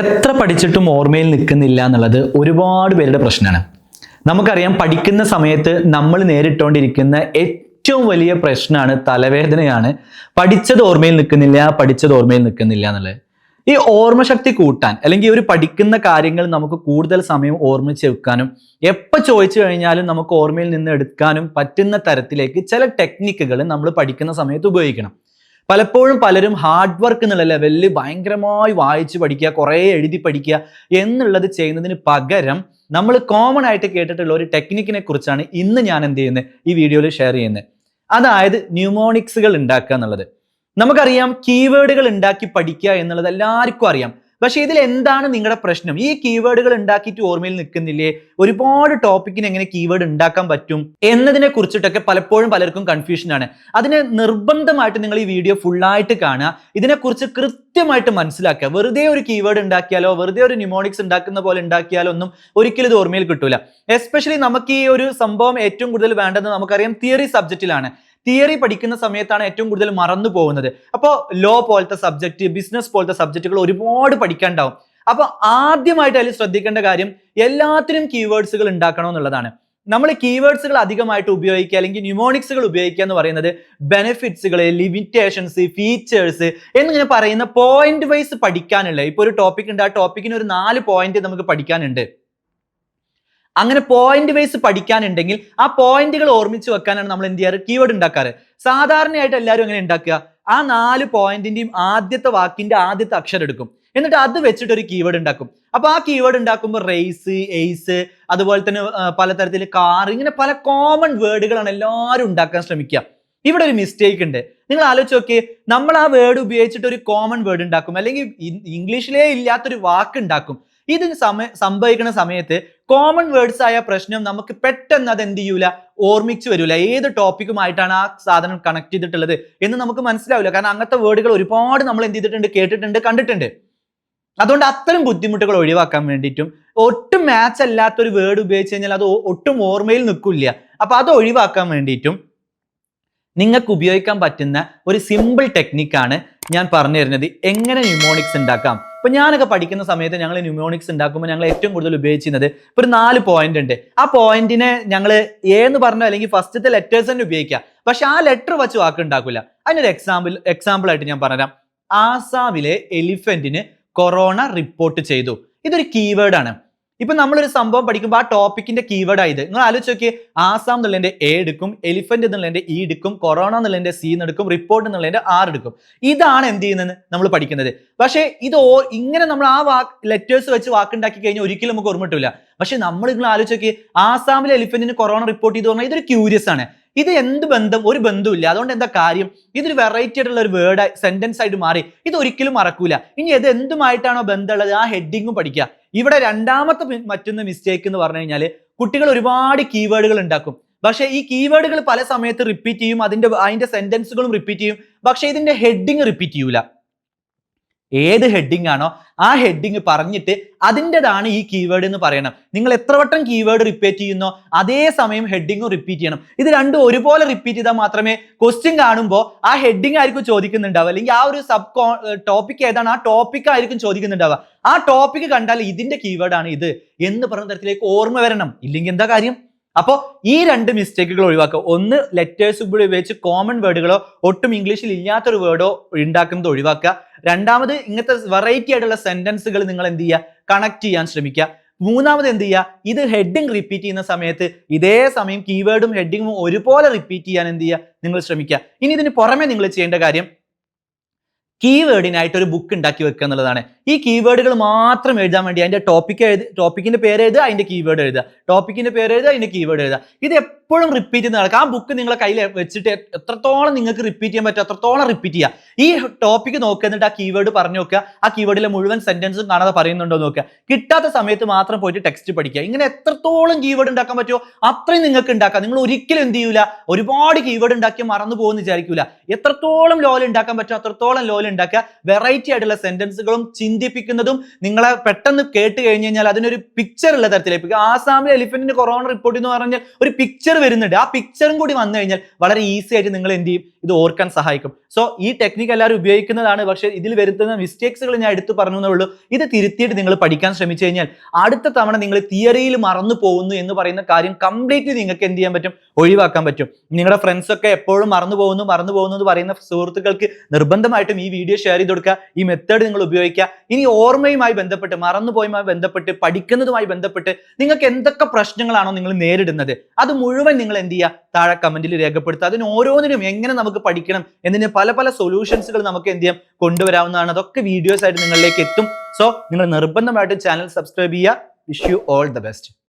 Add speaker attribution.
Speaker 1: എത്ര പഠിച്ചിട്ടും ഓർമ്മയിൽ നിൽക്കുന്നില്ല എന്നുള്ളത് ഒരുപാട് പേരുടെ പ്രശ്നമാണ്. നമുക്കറിയാം പഠിക്കുന്ന സമയത്ത് നമ്മൾ നേരിട്ടുകൊണ്ടിരിക്കുന്ന ഏറ്റവും വലിയ പ്രശ്നമാണ് തലവേദനയാണ്. പഠിച്ചത് ഓർമ്മയിൽ നിൽക്കുന്നില്ല പഠിച്ചത് ഓർമ്മയിൽ നിൽക്കുന്നില്ല എന്നുള്ളത്. ഈ ഓർമ്മശക്തി കൂട്ടാൻ അല്ലെങ്കിൽ ഒരു പഠിക്കുന്ന കാര്യങ്ങൾ നമുക്ക് കൂടുതൽ സമയം ഓർമ്മിച്ച് വെക്കാനും എപ്പോൾ ചോദിച്ചു കഴിഞ്ഞാലും നമുക്ക് ഓർമ്മയിൽ നിന്ന് എടുക്കാനും പറ്റുന്ന തരത്തിലേക്ക് ചില ടെക്നിക്കുകൾ നമ്മൾ പഠിക്കുന്ന സമയത്ത് ഉപയോഗിക്കണം. പലപ്പോഴും പലരും ഹാർഡ് വർക്ക് എന്നുള്ള ലെവലിൽ ഭയങ്കരമായി വായിച്ച് പഠിക്കുക കുറേ എഴുതി പഠിക്കുക എന്നുള്ളത് ചെയ്യുന്നതിന് പകരം നമ്മൾ കോമൺ ആയിട്ട് കേട്ടിട്ടുള്ള ഒരു ടെക്നിക്കിനെ കുറിച്ചാണ് ഇന്ന് ഞാൻ എന്ത് ചെയ്യുന്നത് ഈ വീഡിയോയിൽ ഷെയർ ചെയ്യുന്നത്. അതായത് ന്യൂമോണിക്സുകൾ ഉണ്ടാക്കുക എന്നുള്ളത്. നമുക്കറിയാം കീവേഡുകൾ ഉണ്ടാക്കി പഠിക്കുക എന്നുള്ളത് എല്ലാവർക്കും അറിയാം. പക്ഷെ ഇതിൽ എന്താണ് നിങ്ങളുടെ പ്രശ്നം? ഈ കീവേഡുകൾ ഉണ്ടാക്കിയിട്ട് ഓർമ്മയിൽ നിൽക്കുന്നില്ലേ? ഒരുപാട് ടോപ്പിക്കിന് എങ്ങനെ കീവേഡ് ഉണ്ടാക്കാൻ പറ്റും എന്നതിനെ കുറിച്ചിട്ടൊക്കെ പലപ്പോഴും പലർക്കും കൺഫ്യൂഷനാണ് അതിന് നിർബന്ധമായിട്ട് നിങ്ങൾ ഈ വീഡിയോ ഫുള്ളായിട്ട് കാണുക. ഇതിനെക്കുറിച്ച് കൃത്യമായിട്ട് മനസ്സിലാക്കുക. വെറുതെ ഒരു കീവേഡ് ഉണ്ടാക്കിയാലോ വെറുതെ ഒരു ന്യൂമോണിക്സ് ഉണ്ടാക്കുന്ന പോലെ ഉണ്ടാക്കിയാലോ ഒന്നും ഒരിക്കലും ഇത് ഓർമ്മയിൽ കിട്ടൂല. എസ്പെഷ്യലി നമുക്ക് ഈ ഒരു സംഭവം ഏറ്റവും കൂടുതൽ വേണ്ടത് നമുക്കറിയാം തിയറി സബ്ജക്റ്റിലാണ് തിയറി പഠിക്കുന്ന സമയത്താണ് ഏറ്റവും കൂടുതൽ മറന്നു പോകുന്നത്. അപ്പോൾ ലോ പോലത്തെ സബ്ജക്റ്റ് ബിസിനസ് പോലത്തെ സബ്ജക്റ്റുകൾ ഒരുപാട് പഠിക്കാണ്ടാവും അപ്പോൾ ആദ്യമായിട്ട് അതിൽ ശ്രദ്ധിക്കേണ്ട കാര്യം എല്ലാത്തിനും കീവേഡ്സുകൾ ഉണ്ടാക്കണം എന്നുള്ളതാണ്. നമ്മൾ കീവേഡ്സുകൾ അധികമായിട്ട് ഉപയോഗിക്കുക അല്ലെങ്കിൽ ന്യൂമോണിക്സുകൾ ഉപയോഗിക്കുക എന്ന് പറയുന്നത് ബെനിഫിറ്റ്സുകൾ ലിമിറ്റേഷൻസ് ഫീച്ചേഴ്സ് എന്നിങ്ങനെ പറയുന്ന പോയിന്റ് വൈസ് പഠിക്കാനുള്ള. ഇപ്പോൾ ഒരു ടോപ്പിക് ഉണ്ട്. ആ ടോപ്പിക്കിന് ഒരു നാല് പോയിന്റ് നമുക്ക് പഠിക്കാനുണ്ട്. അങ്ങനെ പോയിന്റ് വൈസ് പഠിക്കാനുണ്ടെങ്കിൽ ആ പോയിന്റുകൾ ഓർമ്മിച്ച് വെക്കാനാണ് നമ്മൾ എന്ത് ചെയ്യാറ്? കീവേഡ് ഉണ്ടാക്കാറ്. സാധാരണയായിട്ട് എല്ലാവരും അങ്ങനെ ഉണ്ടാക്കുക? ആ നാല് പോയിന്റിന്റെയും ആദ്യത്തെ വാക്കിന്റെ ആദ്യത്തെ അക്ഷരം എടുക്കും. എന്നിട്ട് അത് വെച്ചിട്ട് ഒരു കീവേഡ് ഉണ്ടാക്കും. അപ്പൊ ആ കീവേഡ് ഉണ്ടാക്കുമ്പോൾ റേസ് എയ്സ് അതുപോലെ തന്നെ പലതരത്തിൽ കാർ ഇങ്ങനെ പല കോമൺ വേർഡുകളാണ് എല്ലാവരും ഉണ്ടാക്കാൻ ശ്രമിക്കുക. ഇവിടെ ഒരു മിസ്റ്റേക്ക് ഉണ്ട്. നിങ്ങൾ ആലോചിച്ച് നോക്കി നമ്മൾ ആ വേർഡ് ഉപയോഗിച്ചിട്ട് ഒരു കോമൺ വേർഡ് ഉണ്ടാക്കും. അല്ലെങ്കിൽ ഇംഗ്ലീഷിലേ ഇല്ലാത്തൊരു വാക്ക് ഉണ്ടാക്കും. ഇത് സമയ സംഭവിക്കുന്ന സമയത്ത് കോമൺ വേർഡ്സ് ആയ പ്രശ്നം നമുക്ക് പെട്ടെന്ന് അത് എന്ത് ചെയ്യൂല? ഓർമ്മിച്ച് വരില്ല ഏത് ടോപ്പിക്കുമായിട്ടാണ് ആ സാധനം കണക്ട് ചെയ്തിട്ടുള്ളത് എന്ന് നമുക്ക് മനസ്സിലാവില്ല. കാരണം അങ്ങനത്തെ വേർഡുകൾ ഒരുപാട് നമ്മൾ എന്ത് ചെയ്തിട്ടുണ്ട് കേട്ടിട്ടുണ്ട് കണ്ടിട്ടുണ്ട്. അതുകൊണ്ട് അത്തരം ബുദ്ധിമുട്ടുകൾ ഒഴിവാക്കാൻ വേണ്ടിയിട്ടും ഒട്ടും മാച്ച് അല്ലാത്ത ഒരു വേർഡ് ഉപയോഗിച്ച് കഴിഞ്ഞാൽ അത് ഒട്ടും ഓർമ്മയിൽ നിൽക്കില്ല. അപ്പൊ അത് ഒഴിവാക്കാൻ വേണ്ടിയിട്ടും നിങ്ങൾക്ക് ഉപയോഗിക്കാൻ പറ്റുന്ന ഒരു സിമ്പിൾ ടെക്നിക്കാണ് ഞാൻ പറഞ്ഞു തരുന്നത് എങ്ങനെ ന്യൂമോണിക്സ് ഉണ്ടാക്കാം? ഇപ്പൊ ഞാനൊക്കെ പഠിക്കുന്ന സമയത്ത് ഞങ്ങൾ ന്യൂമോണിക്സ് ഉണ്ടാക്കുമ്പോൾ ഞങ്ങൾ ഏറ്റവും കൂടുതൽ ഉപയോഗിച്ചിരുന്നത് ഇപ്പൊ ഒരു നാല് പോയിന്റ് ഉണ്ട്. ആ പോയിന്റിനെ ഞങ്ങൾ എന്ന് പറഞ്ഞോ അല്ലെങ്കിൽ ഫസ്റ്റത്തെ ലെറ്റേഴ്സ് തന്നെ ഉപയോഗിക്കാം പക്ഷെ ആ ലെറ്റർ വെച്ച് വാക്ക് ഉണ്ടാക്കില്ല അതിനൊരു എക്സാമ്പിൾ എക്സാമ്പിൾ ആയിട്ട് ഞാൻ പറഞ്ഞുതരാം. ആസാമിലെ എലിഫന്റിന് കൊറോണ റിപ്പോർട്ട് ചെയ്തു. ഇതൊരു കീവേഡ് ആണ്. ഇപ്പൊ നമ്മളൊരു സംഭവം പഠിക്കുമ്പോൾ ആ ടോപ്പിക്കിന്റെ കീവേഡ് ആയത് നിങ്ങൾ ആലോചിച്ച് നോക്കിയേ. ആസാം എന്നുള്ളതിന്റെ എ എടുക്കും എലിഫന്റ് എന്നുള്ളതിന്റെ ഇ എടുക്കും കൊറോണ എന്നുള്ളതിന്റെ സി എടുക്കും റിപ്പോർട്ട് എന്നുള്ളതിന്റെ ആർ എടുക്കും. ഇതാണ് എന്ത് ചെയ്യുന്നത് നമ്മൾ പഠിക്കുന്നത്. പക്ഷേ ഇത് ഇങ്ങനെ നമ്മൾ ആ വാക്ക് ലെറ്റേഴ്സ് വെച്ച് വാക്കുണ്ടാക്കി കഴിഞ്ഞാൽ ഒരിക്കലും നമുക്ക് ഓർമ്മ കിട്ടില്ല പക്ഷെ നമ്മൾ നിങ്ങൾ ആലോചിച്ച് നോക്കി ആസാമിലെ എലിഫന്റിന് കൊറോണ റിപ്പോർട്ട് ചെയ്തു പറഞ്ഞാൽ ഇതൊരു ക്യൂരിയസ് ആണ്. ഇത് എന്ത് ബന്ധം? ഒരു ബന്ധമില്ല അതുകൊണ്ട് എന്താ കാര്യം? ഇതൊരു വെറൈറ്റി ആയിട്ടുള്ള ഒരു വേർഡ് സെന്റൻസ് ആയിട്ട് മാറി. ഇത് ഒരിക്കലും മറക്കൂല. ഇനി ഇത് എന്തുമായിട്ടാണോ ബന്ധമുള്ളത്? ആ ഹെഡിങ്ങും പഠിക്കുക. ഇവിടെ രണ്ടാമത്തെ മറ്റൊന്ന് മിസ്റ്റേക്ക് എന്ന് പറഞ്ഞു കഴിഞ്ഞാൽ കുട്ടികൾ ഒരുപാട് കീവേഡുകൾ ഉണ്ടാക്കും. പക്ഷേ ഈ കീവേഡുകൾ പല സമയത്ത് റിപ്പീറ്റ് ചെയ്യും അതിന്റെ അതിന്റെ സെന്റൻസുകളും റിപ്പീറ്റ് ചെയ്യും. പക്ഷേ ഇതിന്റെ ഹെഡിങ് റിപ്പീറ്റ് ചെയ്യൂല. ഏത് ഹെഡിങ് ആണോ ആ ഹെഡിങ് പറഞ്ഞിട്ട് അതിന്റെതാണ് ഈ കീവേഡ് എന്ന് പറയണം. നിങ്ങൾ എത്ര വട്ടം കീവേഡ് റിപ്പീറ്റ് ചെയ്യുന്നോ അതേ സമയം ഹെഡിങ്ങും റിപ്പീറ്റ് ചെയ്യണം. ഇത് രണ്ടും ഒരുപോലെ റിപ്പീറ്റ് ചെയ്താൽ മാത്രമേ ക്വസ്റ്റ്യൻ കാണുമ്പോൾ ആ ഹെഡിങ് ആയിരിക്കും ചോദിക്കുന്നുണ്ടാവുക. അല്ലെങ്കിൽ ആ ഒരു സബ് ടോപ്പിക് ഏതാണ് ആ ടോപ്പിക് ആയിരിക്കും ചോദിക്കുന്നുണ്ടാവുക. ആ ടോപ്പിക് കണ്ടാൽ ഇതിന്റെ കീവേഡ് ആണ് ഇത് എന്ന് പറഞ്ഞ തരത്തിലേക്ക് ഓർമ്മ വരണം. ഇല്ലെങ്കിൽ എന്താ കാര്യം? അപ്പോൾ ഈ രണ്ട് മിസ്റ്റേക്കുകൾ ഒഴിവാക്കുക. ഒന്ന് ലെറ്റേഴ്സ് ഉപയോഗിച്ച് കോമൺ വേർഡുകളോ ഒട്ടും ഇംഗ്ലീഷിൽ ഇല്ലാത്തൊരു വേർഡോ ഉണ്ടാക്കുന്നത് ഒഴിവാക്കുക. രണ്ടാമത് ഇങ്ങനത്തെ വെറൈറ്റി ആയിട്ടുള്ള സെന്റൻസുകൾ നിങ്ങൾ എന്ത് ചെയ്യുക? കണക്ട് ചെയ്യാൻ ശ്രമിക്കുക. മൂന്നാമത് എന്ത് ചെയ്യുക? ഇത് ഹെഡിങ് റിപ്പീറ്റ് ചെയ്യുന്ന സമയത്ത് ഇതേ സമയം കീവേഡും ഹെഡിങ്ങും ഒരുപോലെ റിപ്പീറ്റ് ചെയ്യാൻ എന്ത് ചെയ്യുക? നിങ്ങൾ ശ്രമിക്കുക. ഇനി ഇതിന് പുറമെ നിങ്ങൾ ചെയ്യേണ്ട കാര്യം കീവേഡിനായിട്ട് ഒരു ബുക്ക് ഉണ്ടാക്കി വെക്കുക എന്നുള്ളതാണ്. ഈ കീവേഡുകൾ മാത്രം എഴുതാൻ വേണ്ടി അതിന്റെ ടോപ്പിക് എഴുതി ടോപ്പിക്കിന്റെ പേര് എഴുതുക അതിന്റെ കീവേഡ് എഴുതുക. ടോപ്പിക്കിന്റെ പേര് എഴുതുക അതിന്റെ കീവേഡ് എഴുതുക. ഇത് എപ്പോഴും റിപ്പീറ്റ് ചെയ്ത് നടക്കുക ആ ബുക്ക് നിങ്ങളെ കയ്യിൽ വെച്ചിട്ട് എത്രത്തോളം നിങ്ങൾക്ക് റിപ്പീറ്റ് ചെയ്യാൻ പറ്റും അത്രത്തോളം റിപ്പീറ്റ് ചെയ്യുക ഈ ടോപ്പിക്ക് നോക്കുക എന്നിട്ട് ആ കീവേഡ് പറഞ്ഞു നോക്കുക ആ കീവേഡിലെ മുഴുവൻ സെന്റൻസും കാണാതെ പറയുന്നുണ്ടോ നോക്കുക കിട്ടാത്ത സമയത്ത് മാത്രം പോയിട്ട് ടെക്സ്റ്റ് പഠിക്കുക. ഇങ്ങനെ എത്രത്തോളം കീവേഡ് ഉണ്ടാക്കാൻ പറ്റുമോ അത്രയും നിങ്ങൾക്ക് ഉണ്ടാക്കാം. നിങ്ങൾ ഒരിക്കലും എന്ത് ചെയ്യൂല ഒരുപാട് കീവേഡ് ഉണ്ടാക്കി മറന്നു പോകുമെന്ന് വിചാരിക്കൂല. എത്രത്തോളം ലോൽ ഉണ്ടാക്കാൻ പറ്റുമോ അത്രത്തോളം ലോൽ ഉണ്ടാക്കുക. വെറൈറ്റി ആയിട്ടുള്ള സെന്റൻസുകളും ചിന്തിപ്പിക്കുന്നതും നിങ്ങളെ പെട്ടെന്ന് കേട്ട് കഴിഞ്ഞ് കഴിഞ്ഞാൽ അതിനൊരു പിക്ചർ ഉള്ള തരത്തിലേക്ക് ആസാമിലെ എലിഫന്റിന് കൊറോണ റിപ്പോർട്ട് എന്ന് പറഞ്ഞാൽ ഒരു പിക്ചർ വരുന്നുണ്ട്. ആ പിക്ചറും കൂടി വന്നു കഴിഞ്ഞാൽ വളരെ ഈസി ആയിട്ട് നിങ്ങൾ എന്ത് ചെയ്യും? ഇത് ഓർക്കാൻ സഹായിക്കും. സോ ഈ ടെക്നിക്ക് എല്ലാവരും ഉപയോഗിക്കുന്നതാണ്. പക്ഷെ ഇതിൽ വരുത്തുന്ന മിസ്റ്റേക്സുകൾ ഞാൻ എടുത്തു പറഞ്ഞു എന്നേ ഉള്ളൂ. ഇത് തിരുത്തിയിട്ട് നിങ്ങൾ പഠിക്കാൻ ശ്രമിച്ചു കഴിഞ്ഞാൽ അടുത്ത തവണ നിങ്ങൾ തിയറിയിൽ മറന്നു പോകുന്നു എന്ന് പറയുന്ന കാര്യം കംപ്ലീറ്റ്ലി നിങ്ങൾക്ക് എന്ത് ചെയ്യാൻ പറ്റും? ഒഴിവാക്കാൻ പറ്റും. നിങ്ങളുടെ ഫ്രണ്ട്സ് ഒക്കെ എപ്പോഴും മറന്നു പോകുന്നു മറന്നു പോകുന്നു എന്ന് പറയുന്ന സുഹൃത്തുക്കൾക്ക് നിർബന്ധമായിട്ടും ഈ വീഡിയോ ഷെയർ ചെയ്ത് കൊടുക്കുക. ഈ മെത്തേഡ് നിങ്ങൾ ഉപയോഗിക്കുക. ഇനി ഓർമ്മയുമായി ബന്ധപ്പെട്ട് മറന്നുപോയുമായി ബന്ധപ്പെട്ട് പഠിക്കുന്നതുമായി ബന്ധപ്പെട്ട് നിങ്ങൾക്ക് എന്തൊക്കെ പ്രശ്നങ്ങളാണോ നിങ്ങൾ നേരിടുന്നത്? അത് മുഴുവൻ നിങ്ങൾ എന്ത് ചെയ്യുക? താഴെ കമന്റിൽ രേഖപ്പെടുത്തുക. അതിന് ഓരോന്നിനും എങ്ങനെ നമുക്ക് പഠിക്കണം? എന്നതിന് പല പല സൊല്യൂഷൻസുകൾ നമുക്ക് എന്ത് ചെയ്യാം? കൊണ്ടുവരാവുന്നതാണ്. അതൊക്കെ വീഡിയോസ് ആയിട്ട് നിങ്ങളിലേക്ക് എത്തും. സോ നിങ്ങൾ നിർബന്ധമായിട്ടും ചാനൽ സബ്സ്ക്രൈബ് ചെയ്യുക. Wish you all the best